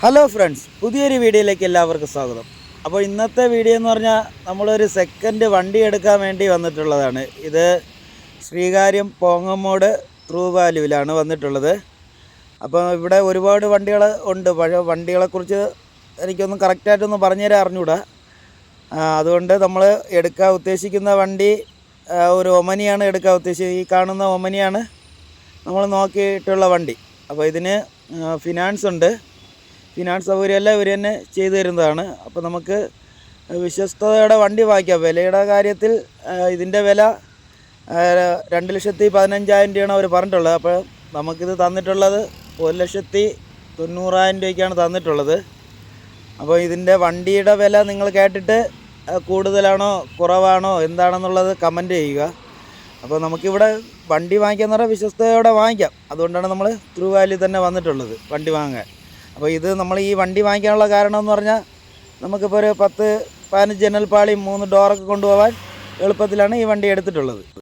Hello friends പുതിയൊരു വീഡിയോയിലേക്ക് എല്ലാവർക്കും സ്വാഗതം. അപ്പോൾ ഇന്നത്തെ വീഡിയോ എന്ന് പറഞ്ഞാൽ നമ്മളൊരു സെക്കൻഡ് വണ്ടി എടുക്കാൻ വേണ്ടി വന്നിട്ടുള്ളതാണ്. ഇത് ശ്രീകാര്യം പോങ്ങമ്മോട് ത്രൂ വാല്യൂവിലാണ് വന്നിട്ടുള്ളത്. അപ്പോൾ ഇവിടെ ഒരുപാട് വണ്ടികൾ ഉണ്ട്. പക്ഷേ വണ്ടികളെക്കുറിച്ച് എനിക്കൊന്നും കറക്റ്റായിട്ടൊന്നും പറഞ്ഞുതരാൻ അറിഞ്ഞൂടാ. അതുകൊണ്ട് നമ്മൾ എടുക്കാൻ ഉദ്ദേശിക്കുന്ന വണ്ടി ഒരു ഒമനിയാണ് എടുക്കാൻ ഉദ്ദേശിച്ചത്. ഈ കാണുന്ന ഒമനിയാണ് നമ്മൾ നോക്കിയിട്ടുള്ള വണ്ടി. അപ്പോൾ ഇതിന് ഫിനാൻസ് ഉണ്ട്. ഫിനാൻസ് സൗകര്യമെല്ലാം ഇവർ തന്നെ ചെയ്തു തരുന്നതാണ്. അപ്പോൾ നമുക്ക് വിശ്വസ്തയോടെ വണ്ടി വാങ്ങിക്കാം വിലയുടെ കാര്യത്തിൽ ഇതിന്റെ വില രണ്ട് ലക്ഷത്തി പതിനഞ്ചായിരം രൂപയാണ് അവർ പറഞ്ഞിട്ടുള്ളത്. അപ്പോൾ നമുക്കിത് തന്നിട്ടുള്ളത് ഒരു ലക്ഷത്തി തൊണ്ണൂറായിരം രൂപയ്ക്കാണ് തന്നിട്ടുള്ളത്. അപ്പോൾ ഇതിന്റെ വണ്ടിയുടെ വില നിങ്ങൾ കേട്ടിട്ട് കൂടുതലാണോ കുറവാണോ എന്താണെന്നുള്ളത് കമന്റ് ചെയ്യുക. അപ്പോൾ നമുക്കിവിടെ വണ്ടി വാങ്ങിക്കാന്ന് പറഞ്ഞാൽ വിശ്വസ്തയോടെ വാങ്ങിക്കാം. അതുകൊണ്ടാണ് നമ്മൾ ത്രൂ വാല്യൂ തന്നെ വന്നിട്ടുള്ളത് വണ്ടി വാങ്ങാൻ. അപ്പോൾ ഇത് നമ്മൾ ഈ വണ്ടി വാങ്ങിക്കാനുള്ള കാരണം എന്ന് പറഞ്ഞാൽ നമുക്കിപ്പോൾ ഒരു പത്ത് പതിനഞ്ച് ജനൽപ്പാളിയും മൂന്ന് ഡോറൊക്കെ കൊണ്ടുപോകാൻ എളുപ്പത്തിലാണ് ഈ വണ്ടി എടുത്തിട്ടുള്ളത്.